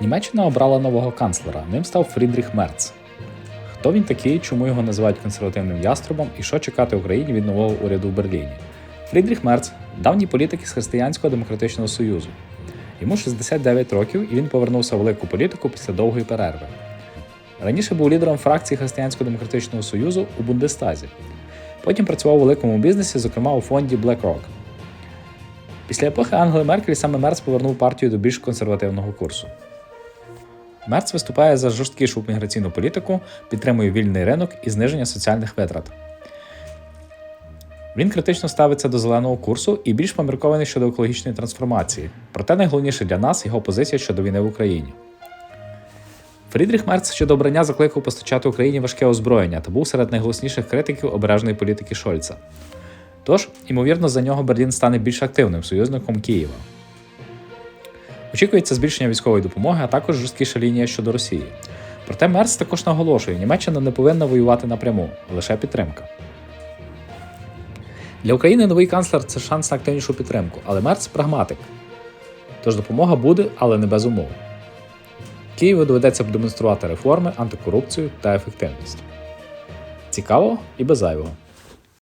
Німеччина обрала нового канцлера, ним став Фрідріх Мерц. Хто він такий, чому його називають консервативним яструбом і що чекати Україні від нового уряду в Берліні? Фрідріх Мерц давній політик із Християнського демократичного союзу. Йому 69 років і він повернувся в велику політику після довгої перерви. Раніше був лідером фракції Християнського демократичного союзу у Бундестазі. Потім працював у великому бізнесі, зокрема у фонді BlackRock. Після епохи Ангели Меркель саме Мерц повернув партію до більш консервативного курсу. Мерц виступає за жорсткішу міграційну політику, підтримує вільний ринок і зниження соціальних витрат. Він критично ставиться до зеленого курсу і більш поміркований щодо екологічної трансформації. Проте найголовніше для нас його позиція щодо війни в Україні. Фрідріх Мерц щодо обрання закликав постачати Україні важке озброєння та був серед найголосніших критиків обережної політики Шольца. Тож, ймовірно, за нього Берлін стане більш активним союзником Києва. Очікується збільшення військової допомоги, а також жорсткіша лінія щодо Росії. Проте Мерц також наголошує, Німеччина не повинна воювати напряму, лише підтримка. Для України новий канцлер це шанс на активнішу підтримку, але Мерц прагматик. Тож допомога буде, але не без умов. Києву доведеться демонструвати реформи, антикорупцію та ефективність. Цікаво і без зайвого.